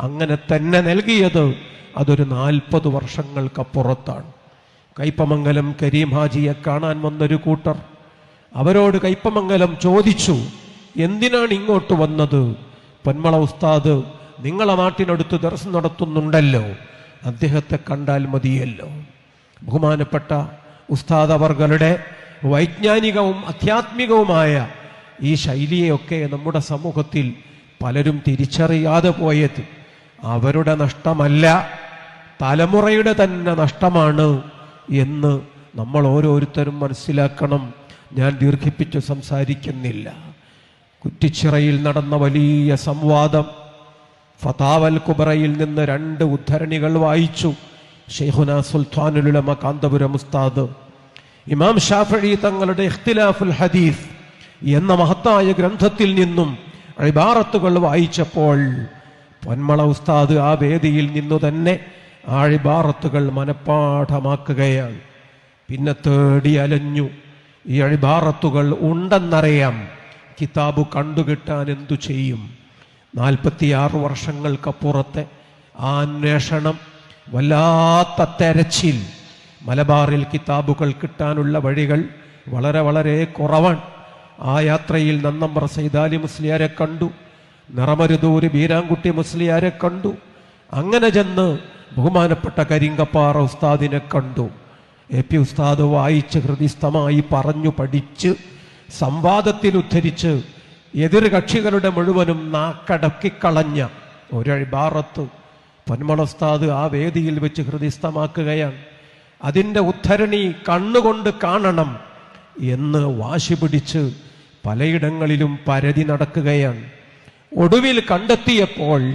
അങ്ങനെ തന്നെ നൽകിയത് അതൊരു നാൽപ്പത് വർഷങ്ങൾക്കപ്പുറത്താണ്. കയ്പമംഗലം കരീം ഹാജിയെ കാണാൻ വന്നൊരു കൂട്ടർ. അവരോട് കയ്പമംഗലം ചോദിച്ചു എന്തിനാണ് ഇങ്ങോട്ട് വന്നത്? പൊന്മള ഉസ്താദ് നിങ്ങളെ നാട്ടിനടുത്ത് ദർശനം നടത്തുന്നുണ്ടല്ലോ. അദ്ദേഹത്തെ കണ്ടാൽ മതിയല്ലോ. ബഹുമാനപ്പെട്ട ഉസ്താദ് അവർകളുടെ വൈജ്ഞാനികവും അധ്യാത്മികവുമായ ഈ ശൈലിയെയൊക്കെ നമ്മുടെ സമൂഹത്തിൽ പലരും തിരിച്ചറിയാതെ പോയത്. അവരുടെ നഷ്ടമല്ല തലമുറയുടെ തന്നെ നഷ്ടമാണ് എന്ന് നമ്മൾ ഓരോരുത്തരും മനസ്സിലാക്കണം. ഞാൻ ദീർഘിപ്പിച്ച് സംസാരിക്കുന്നില്ല. കുറ്റിച്ചിറയിൽ നടന്ന വലിയ സംവാദം ഫതാവൽ കുബറയിൽ നിന്ന് രണ്ട് ഉദ്ധരണികൾ വായിച്ചു. ഷെയ്ഹുന സുൽത്താനുലുലമ കാന്തപുരം ഉസ്താദ്. ഇമാം ഷാഫി തങ്ങളുടെ ഇഖ്തിലാഫുൽ ഹദീഫ് എന്ന മഹത്തായ ഗ്രന്ഥത്തിൽ നിന്നും ഇബാറത്തുകൾ വായിച്ചപ്പോൾ പൊന്മള ഉസ്താദ് ആ വേദിയിൽ നിന്നു തന്നെ ആഴിബാറത്തുകൾ മനഃപ്പാഠമാക്കുകയാണ്. പിന്നെ തേടി അലഞ്ഞു. ഈ അഴിബാറത്തുകൾ ഉണ്ടെന്നറിയാം. കിതാബ് കണ്ടുകിട്ടാൻ എന്തു ചെയ്യും? നാൽപ്പത്തിയാറ് വർഷങ്ങൾക്കപ്പുറത്തെ ആ അന്വേഷണം വല്ലാത്ത തെരച്ചിൽ. മലബാറിൽ കിതാബുകൾ കിട്ടാനുള്ള വഴികൾ വളരെ വളരെ കുറവാണ്. ആ യാത്രയിൽ നന്നമ്പ്ര സൈദാലി മുസ്ലിയാരെ കണ്ടു. നിറമരുതൂര് ബീരാൻകുട്ടി മുസ്ലിയാരെ കണ്ടു. അങ്ങനെ ചെന്ന് ബഹുമാനപ്പെട്ട കരിങ്കപ്പാറ ഉസ്താദിനെ കണ്ടു. എ പി ഉസ്താദ് വായിച്ച് ഹൃദിസ്ഥമായി പറഞ്ഞു പഠിച്ച് സംവാദത്തിൽ ഉദ്ധരിച്ച് എതിർ കക്ഷികളുടെ മുഴുവനും നാക്കടക്കിക്കളഞ്ഞ ഒരഴിബാറത്ത് പൊന്മള ഉസ്താദ് ആ വേദിയിൽ വെച്ച് ഹൃദിസ്ഥമാക്കുകയാണ്. അതിന്റെ ഉദ്ധരണി കണ്ണുകൊണ്ട് കാണണം എന്ന് വാശി പിടിച്ച് പലയിടങ്ങളിലും പരതി നടക്കുകയാണ്. ഒടുവിൽ കണ്ടെത്തിയപ്പോൾ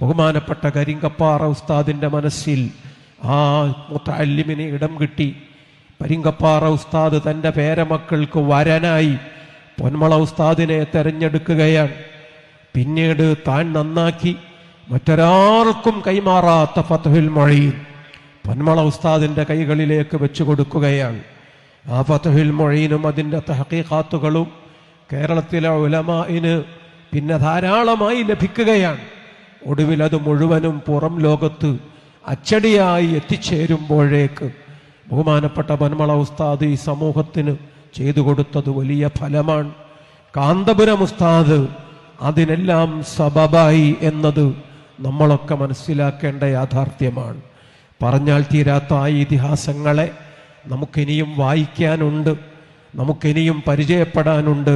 ബഹുമാനപ്പെട്ട കരിങ്കപ്പാറ ഉസ്താദിന്റെ മനസ്സിൽ ആ മുത്തല്ലിമിന് ഇടം കിട്ടി. പരിങ്കപ്പാറ ഉസ്താദ് തന്റെ പേരമക്കൾക്ക് വരനായി പൊന്മള ഉസ്താദിനെ തെരഞ്ഞെടുക്കുകയാണ്. പിന്നീട് താൻ നന്നാക്കി മറ്റൊരാൾക്കും കൈമാറാത്ത ഫത്തുഹിൽ മൊഴിയിൽ പൊന്മള ഉസ്താദിന്റെ കൈകളിലേക്ക് വെച്ചു കൊടുക്കുകയാണ്. ആ ഫത്തുഹിൽ മൊഴീനും അതിന്റെ തഹക്കീഖാത്തുകളും കേരളത്തിലെ ഉലമായിന് പിന്നെ ധാരാളമായി ലഭിക്കുകയാണ്. ഒടുവിൽ അത് മുഴുവനും പുറം ലോകത്ത് അച്ചടിയായി എത്തിച്ചേരുമ്പോഴേക്ക് ബഹുമാനപ്പെട്ട ബന്മള ഉസ്താദ് ഈ സമൂഹത്തിന് ചെയ്തു കൊടുത്തത് വലിയ ഫലമാണ്. കാന്തപുരം ഉസ്താദ് അതിനെല്ലാം സബബായി എന്നത് നമ്മളൊക്കെ മനസ്സിലാക്കേണ്ട യാഥാർത്ഥ്യമാണ്. പറഞ്ഞാൽ തീരാത്ത ആ ഇതിഹാസങ്ങളെ നമുക്കിനിയും വായിക്കാനുണ്ട് നമുക്കിനിയും പരിചയപ്പെടാനുണ്ട്.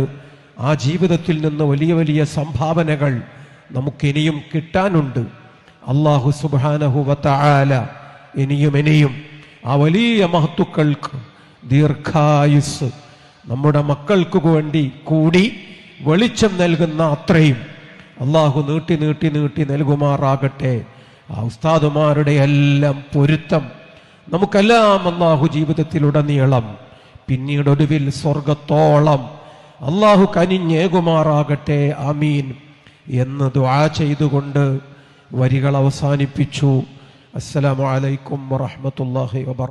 ആ ജീവിതത്തിൽ നിന്ന് വലിയ വലിയ സംഭാവനകൾ നമുക്കിനിയും കിട്ടാനുണ്ട്. അള്ളാഹു സുബാനഹുവല ഇനിയും ഇനിയും ആ വലിയ മഹത്തുക്കൾക്ക് ദീർഘായുസ് നമ്മുടെ മക്കൾക്ക് വേണ്ടി കൂടി വെളിച്ചം നൽകുന്ന അത്രയും. അള്ളാഹു നീട്ടി നീട്ടി നീട്ടി നൽകുമാറാകട്ടെ. ആ ഉസ്താദുമാരുടെ എല്ലാം പൊരുത്തം. നമുക്കെല്ലാം അള്ളാഹു ജീവിതത്തിലുടനീളം. പിന്നീടൊടുവിൽ സ്വർഗത്തോളം. അള്ളാഹു കനിഞ്ഞേകുമാറാകട്ടെ അമീൻ എന്ന് ദുആ ചെയ്തുകൊണ്ട് വരികൾ അവസാനിപ്പിച്ചു. അസ്സലാമു അലൈക്കും വറഹ്മത്തുള്ളാഹി വബറ